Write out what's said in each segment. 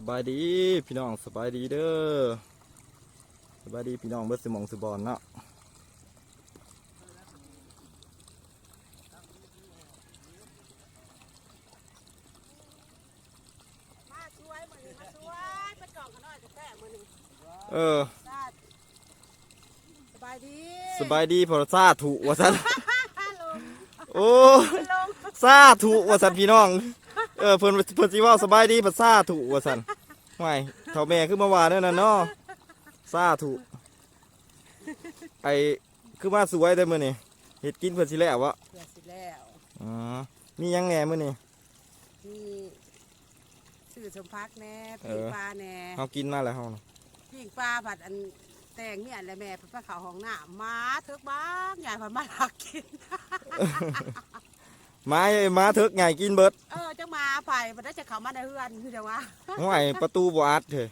สบายดีพี่น้องสบายดีเด้อสบายดีพี่น้องเบิดสมองสบอนเนาะมาช่วยมือนี้มาช่วยไปกล่องขางน้อยจะแท้มือนี้เออสาดสบายดีสบายดีพอซาถูกว่าสันลงโอ้ลงซาถูกว่าสันพี่น้อง เออเพิ่นเพิ่นสิเว่าสบายดีพอซาถูกว่าสันไม่เท่าแม่คือเมื่อวานนั่นน่ะเนาะซาถูกไอคือมาสวยได้อมื้อนี้เฮ็ดกินเพิ่นสิแล้ววะเพื่อสิแล้วอ๋อมีหยังแหน่มื้อนี้นี่สื่อสมพักแน่เอปิ้งอปลาแน่เฮากินมาแล้วเฮาน่ะปิ้งปลาผัดอันแตงเนี่ยแหละแม่ไปเขาห้องน้ำมาเถิกบ้างใหญ่ผัดมาหักกิน ไม้มาเถิกไงกินเบิดเออจังมาไปมันได้จะเข้ามาในเฮือนคือจังวะห่วยประตูบ่อัดเถอะ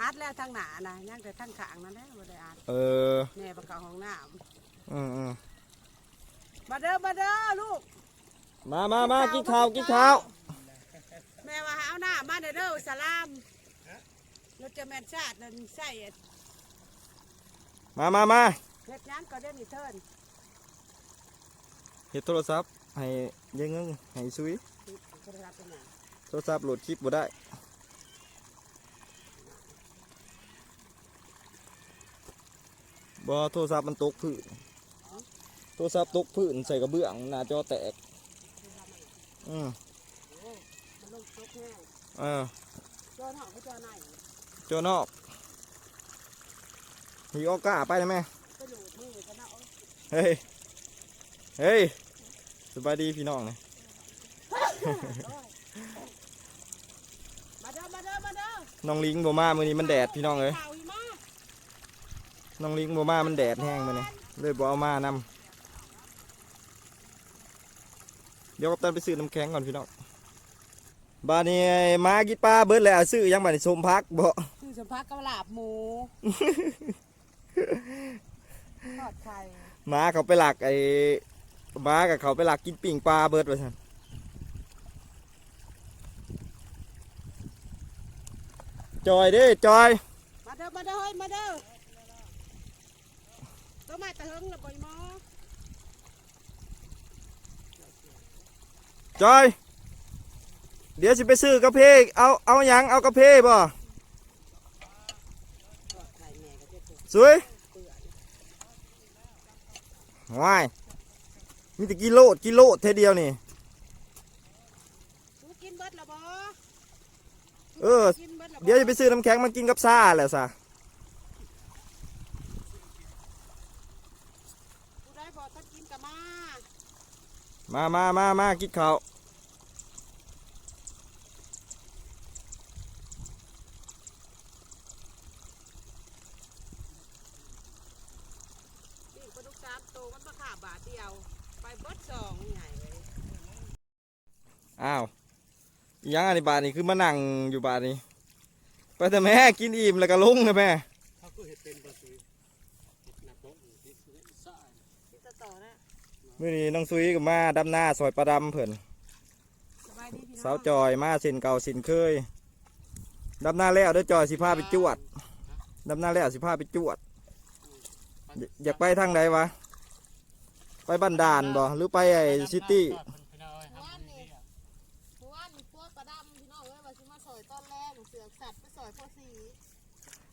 อัดแล้วทั้งหนานะยังแต่ทั้งขางนั่นแหละบ่ได้อัดเออแม่ไปเขาห้องน้อืมอืมำมาเด้อมาเด้อลูก มามามากินข้าวกินข้าวแม่ว่าเอาหน้ามาเด้อเด้อสลามรถจะแม่นชาตินั่นใส่มามามาเฮ็ดหยังก็ได้นี่เทินเฮ็ดโทรศัพท์ ให้ยังงิงให้ซุยโทรศัพท์เป็นหยังโทรศัพท์โหลดคลิปบ่ได้บ่โทรศัพท์มันตกพื้นโทรศัพท์ตกพื้นใส่กระเบื้องหน้าจอแตกอืมโอ้มันลงตกแห้งเออจอหนอกจอในจอนอกฮีออก้าไปได้ไหมก็อยู่มือก็เฮ้ย เฮ้ย บายดีพี่น้องเลยมาเด้อมาเด้อมาเด้อน้องลิงบ่มามื้อนี้มันแดดพี่น้องเอ้ยข่าวอีมาน้องลิงบ่มามันแดดแห้งมื้อนี้เลยบ่เอามานำเดี๋ยวกัปตันไปซื้อน้ำแข็งก่อนพี่น้องบาดนี้มากินปลาเบิดแล้วซื้อยังบาดนี้สมพักบ่คือสมพักกับลาบหมูทอดไข่หมาเขาไปหลักไอ้ หมากับเขาไปหลักกินปิ่งปลาเบิดว่าซั่นจอยเด้จอย มาเด้อมาเด้อเฮ้ยมาเด้อตัวมาตะเฮงละบ่อยหมอจอย เดี๋ยวสิไปซื้อกาแฟเอาเอาหยังเอากาแฟบ่ทอดไข่แม่ก็จะถูกสวยเปื่อยว้าย มีแต่กิโลดกิโลดเท่เดียวนี่กูกินเบิดละบ่เออ กินบิละบ่เดี๋ยวจะไปซื้อน้ำแข็งมากินกับซ่าแหละซะกูได้บ่ถ้ากินกับมามามามามากินข้าวปิ้งปลาดุกสามโตวมันราคาบาทเดียว ไปเบิดสองใหญ่เลยอ้าวอีหยังอันนี้บาทนี่คือมานั่งอยู่บาทนี้ไปแต่แม่กินอิ่มแล้วก็ลงนะแม่เขาก็เห็ดเป็นประตูเห็ดหนักโต๊ะอยู่ที่สายกินต่อๆนะมื่อนี้น้องซุยก็มาดำหน้าซอยปลาดำเพิ่นสบายดีพี่น้องสาวจอยมาเส้นเก่าเส้นเคยดำหน้าแล้วเด้อจอยสิพาไปจวดดำหน้าแล้วสิพาไปจวด อยอยากไปทางใดวะ ไปบ้านด่านบ่หรือไปไอ้ซิตี้เมื่อวานนี่เมื่อวานนี่พวกปลาดำพี่น้องเอ้ยว่าสิมาซอยตอนแรกเสือกสัตว์ไปซอยพ่อสี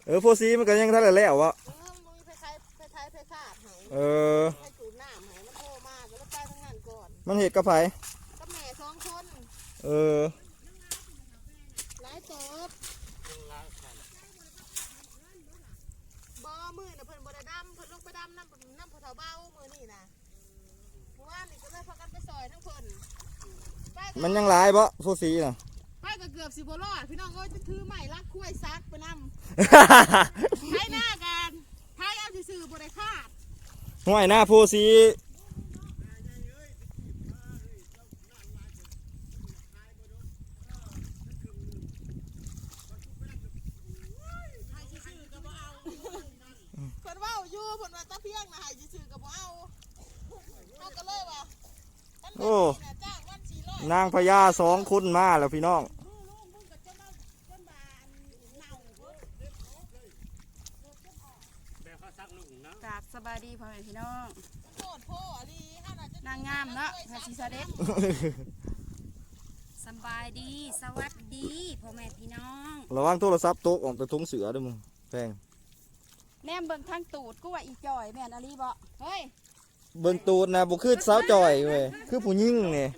เออโฟซีมันก็ยังทันได้แล้ววะเออมึงไปใช้ไปใช้ไปขาดให้เออให้จูดน้ำให้มันโทรมาก็แล้วไปทางนั้นก่อน มันเหตุกับไผก็แม่สองคน เออ หลายเติบบ่มือน่ะเพิ่นบ่ได้ดำเพิ่นลงไปดำน้ำน้ำผู้เฒ่าเบามือนี่นะเมื่อวานนี่ก็เลยพากันไปซอยทั้งเพิ่นไปก็ มันยังหลายบ่โฟซีน่ะ ไปก็เกือบสิบ่รอดพี่น้องเอ้ยจะถือไม้ลักคุ้ยซักไปนำใช้หน้ากันใช้เอาซื่อๆบ่ได้คาดห่วยหน้าโฟซีให้ซื่อๆก็บ่เอาเพิ่นเว้าอยู่เพิ่นว่าตะเพียงน่ะให้ซื่อๆก็บ่เอาเฮาก็เลยว่าอันนั้นโอ้ นางพญาสองคนมาแล้วพี่น้องกาบสบายดีพ่อแม่พี่น้องนางงามเนาะพระศิสเด็สบายดีสวัสดีพ่อแม่พี่น้องระวังโทรศัพท์โต๊ะออกไปทุ่งเสือด้วยมึงแพงแม่เบิ่งทางตูดกูว่าอีจอยแม่นอะไรบ่เฮ้ยเบิ่งตูดนะบุคือสาวจ่อยเว้ยคือผู้หญิงเนี่ย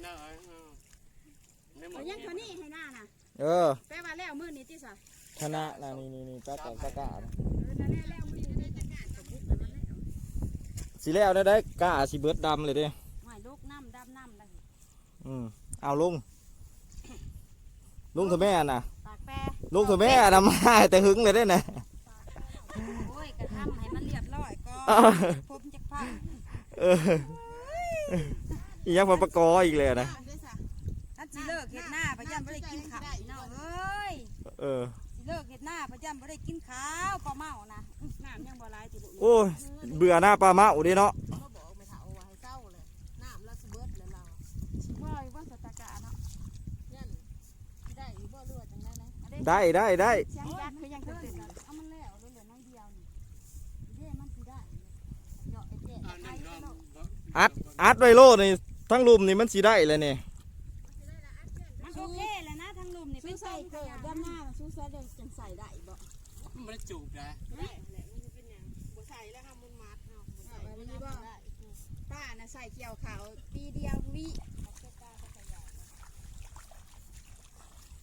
มเขาดยังเท่านี้ให้หน้าน่ะเออแปลว่าแล้วมื้อนี้ติซะคณะนะนี่นี่นี่ตาแต่ตะกะนะเออนั่นแหละแล้วมื้อนี้ได้จัดการสมมุติแล้วนั่นแหละสิแล้วได้ได้กะสิเบิดดำเลยเด้หมายลูกน้ำดำน้ำได้อืมเอาลุงลุงเถอะแม่น่ะปากแปรลุงเถอะแม่น่ะมาแต่หึงเลยได้น่ะโอ้ยกระทำให้มันเรียบร้อยก่อนเออผมจักพังเอออีหยังมาประกออีกเลยนะ เออ สิเลิกเฮ็ดหน้าพะยันบ่ได้กินข้าวปลาเมานะอื้อน้ำยังบ่หลายติลูกโอ้ยเบื่อหน้าปลาเมาดิเนาะมาบอกไม่เท่าว่าให้เศร้าเลยน้ำแล้วสิเบิดเลยเราว่าอยู่ว่าสตากะเนาะยันได้อีบ่เลือดจังได้นะอันนี้ได้ได้ได้เสียงยัดคือยังตื่นๆเอามันแล้วเหลือน้อยเดียวนี่เด้มันสิได้เจาะไอ้แจ๊ะอันไอ้นั้นเนาะก็อัดอัดไวโลนี่ทั้งลุมนี่มันสิได้เลยนี่มันโอเคแล้วนะทางลุม นี่เป็นใส่เกิดด้านหน้าสู้ใส่เดี๋ยวจังใส่ได้บ่ไม่ได้จูบนะได้แหละมันจะเป็นหยังบ่ใส่แล้วค่ะมันมัดเนาะบ่ใส่อันนี้บ่ป้าน่ะใส่เกี่ยวขาวปีเดียววิ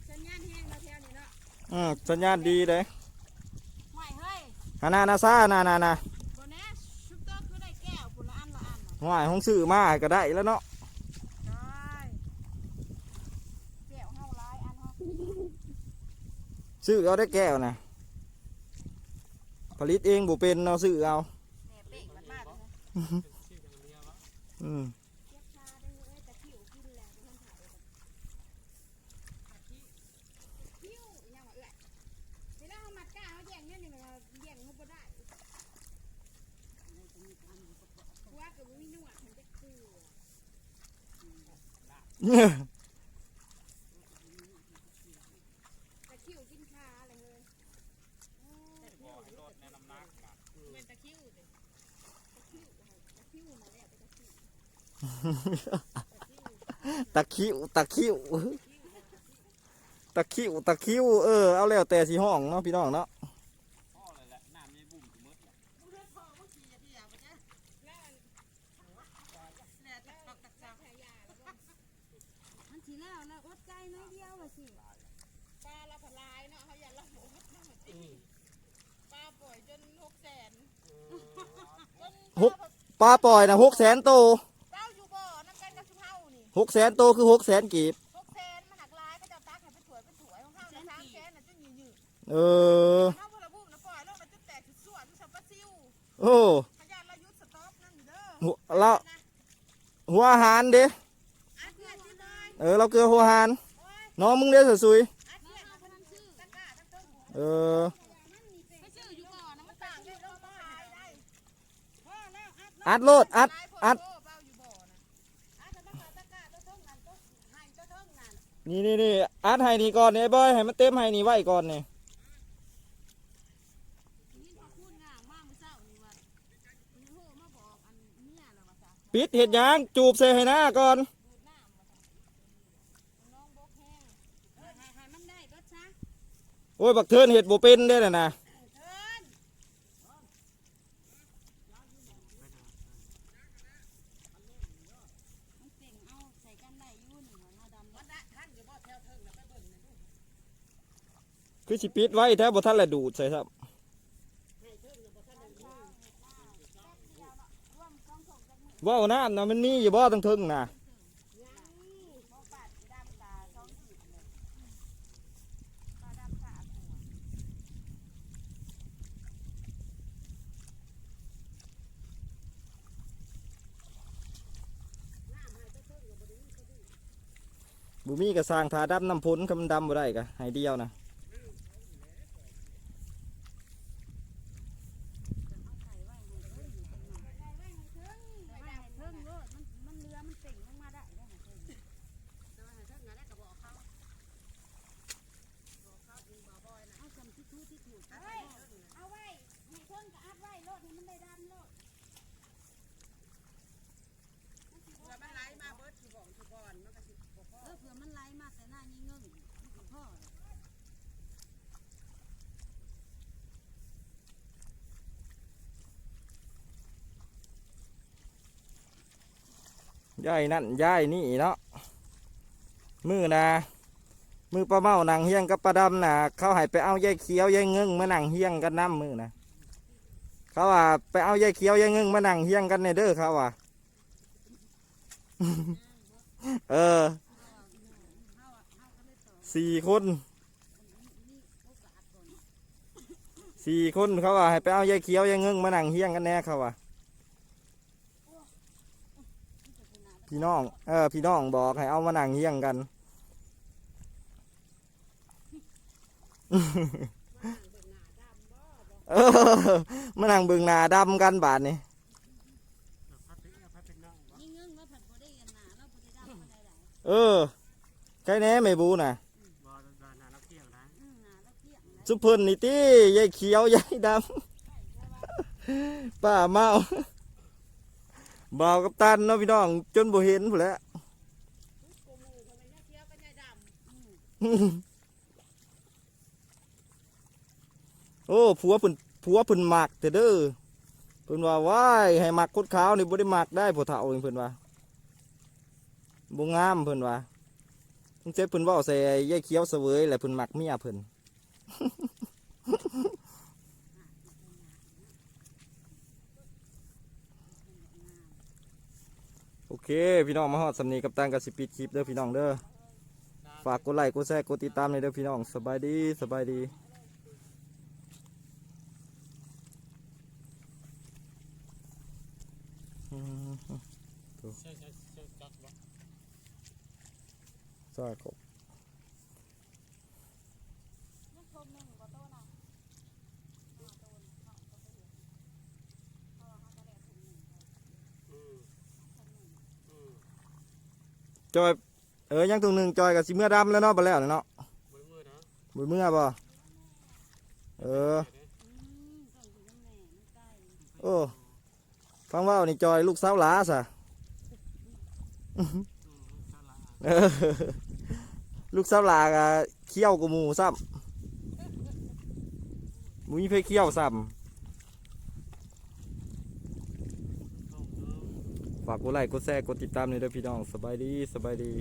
สัญญาณแห้งแล้วแถวนี้เนาะอืมสัญญาณดีเลยไม่เฮ้ยฮานานาซานานานาบนนี้ชุบโต๊ะคือได้แก้วปุ่นละอันละอันน่ะห่วยห้องซื้อมาก็ได้แล้วเนาะ ได้แก้วเฮาหลายอันเฮา ซื้อเอาได้แก้วนะผลิตเองบ่เป็นเนาะซื้อเอาแม่เป้งมันมากเลยนะอืมคิ้วยังว่าเอื้อยเวลาเขามัดก้าเขาแย่งเนี่ยนี่มันแย่งมันบ่ได้หัวก็บ่มีหนวดมันจะคือตะคริวกินขาเลยเฮ้ย เป็นตะคิ้วเลย ตะคริวมาแล้วตะคริว ตะคริวตะคริวตะคริวตะคริวเออเอาแล้วแต่สีห้องเนาะพี่น้องเนาะพ่อเลยแหละน้ำมีบุ่มถึงมืดมึงเลือดพอเมื่อกี้อย่าที่อยากไปจ้ะแล้วแล้วแล้วตักตักตักมันทีแล้วแล้วอดใจน้อยเดียวละสิปลาละผลายเนาะเขาอยากละหมูมัดน้ำจีปลาปล่อยจนหกแสนจนปลาปล่อยนะหกแสนโต หกแสนโตคือหกแสนกีบหกแสนมันหักลายก็จะตักให้เป็นถวยเป็นถวยของเฮานะสามแสนน่ะจนยืดยืดเออเฮาพลบุ้มนะปล่อยโลกนะจุดแตกจุดส่วนจุดสัมปะซิวโอ้พยานระยุทธ์สต็อปนั่นอยู่เด้อหัวเราหัวอาหารเด้อัดเพื่อนที่เลยเออเราเกลือหัวอาหารน้องมึงเด้อสุยอัดเพื่อนเอาคนนั้นชื่อตั้งกล้าตั้งต้นเออไม่ชื่ออยู่ก่อนนะมันต่างกันต้องตายได้พ่อแล้วอัดอัดโลดอัดอัด เป้าอยู่บ่อนะอัดตั้งกล้าตั้งกล้าต้นต้นนั่นต้นให้ต้นต้ นี่นี่นี่อาดให้นี่ก่อนเนี่ยบอยให้มันเต็มให้นี่ไว้ก่อนเนี่ยปิดเห็ดยางจูบเซให้หน้าก่อนโอ้ยบักเทินเห็ดโบเป็นได้เลยนะ เทินมันเป่งเอาใส่กันได้อยู่นี่ว่าหน้าดำ มันได้ท่านอยู่บ่แถวเทิงนะไปเบิ่งนะดู คือสิปิดไว้แท้บ่ทันละดูดใส่ครับว่าวน้ำนะมันนี่อยู่บ่ตั้งทึงนะบ่ปาดดำตาสองขีดเลยปลาดำสาดหัวบุมีก็สร้างทาดับน้ำพ้นคำดำบ่ได้กะให้เดียวนะ เอาไข่ไว้ให้เพิ่งอยู่ตรงนั้นไข่ไว้ให้เพิ่งไว้ให้เพิ่งโลดมันมันเรือมันเป่งลงมาได้ได้ให้เพิ่ง แต่ว่าเทิงนะได้ก็บอกเขาบอกเขาเองบ่บ่อยนะ เอาจำที่ทูที่ถูกเฮ้ยเอาไว้ให้เพิ่ ทิงก็อัดไว้โลดให้มันได้ดำโลด แล้วมันไหลมาเบิดสิบอกสิก่อนมันก็สิบ่พอ เออเผื่อ มันไหลมาแต่หน้ายิ่งเงิ่งมันก็พ่อย่ายนั่นย่ายนี่เนาะมือนะมือปลาเมานังเฮียงกับปลาดำนะเขาให้ไปเอายายเขียวยายเงิงมานั่งเฮียงกันน้ำมือนะเขาว่าไปเอายายเขียวยายเงิงมานั่งเฮียงกันในเด้อเขาว่าเออ สี่คนสี่คนเขาว่าให้ไปเอายายเขียวยายเงิงมานั่งเฮียงกันแน่เขาว่าพี่น้อง เออ พี่น้องบอกให้เอามานั่งเฮียงกัน เออ มานั่งเบิงนาดำกันบาดนี่พัดเป็นพัดเป็นน้องบ่ยิ่งเงิ่งแล้วผัดบ่ได้กันหนาแล้วบ่ได้ดำบ่ได้หลายเออใครแน่ไม่บูน่ะ สุเพิ่นนี่ตี้ยายเขียวยายดำป้าเมาบ่ากับตันเนาะพี่น้อง จนบ่เห็นพุ่นแล้วโอ้ผัวเพิ่นผัวเพิ่นมักแต่เด้อเพิ่นว่าว้ายให้หมักคนขาวนี่บ่ได้หมักได้ผู้เฒ่าเพิ่นว่าบ่งามเพิ่นว่าตั้งแต่เพิ่นว้าใส่ยายเขียวเสวยแหละเพิ่นหมักเมียเพิ่น เค พี่น้องมาฮอดสำนีกับตังกับสิปิดคลิปเด้อพี่น้องเด้อฝากกดไลค์กดแชร์กดติดตามเลยเด้อพี่น้องสบายดีสบายดีใช่ใช่ใช่จักบ่ใช่ครับ ลูกชมหนึ่งก็โตนะห้าโตนะเขาก็ไปเห็นเพราะว่าเขาก็ได้ถุงหนึ่งไป อืม ถุงหนึ่ง อืม จอยเออยังตรงหนึ่งจอยกับสิเมื่อดำแล้วเนาะไปแล้วเนาะมือมือนะบุเมื่อบ่เออโอ้ฟังว่านี่จอยลูกสาวหลาซะอืมสลาเออลูกสาวหลากะเขี้ยวกูมูซ้ำมูมีเพเขี้ยวซ้ำากกดไลค์กดแชร์กดติดตามเลยเด้อพี่น้องสบายดีสบายดี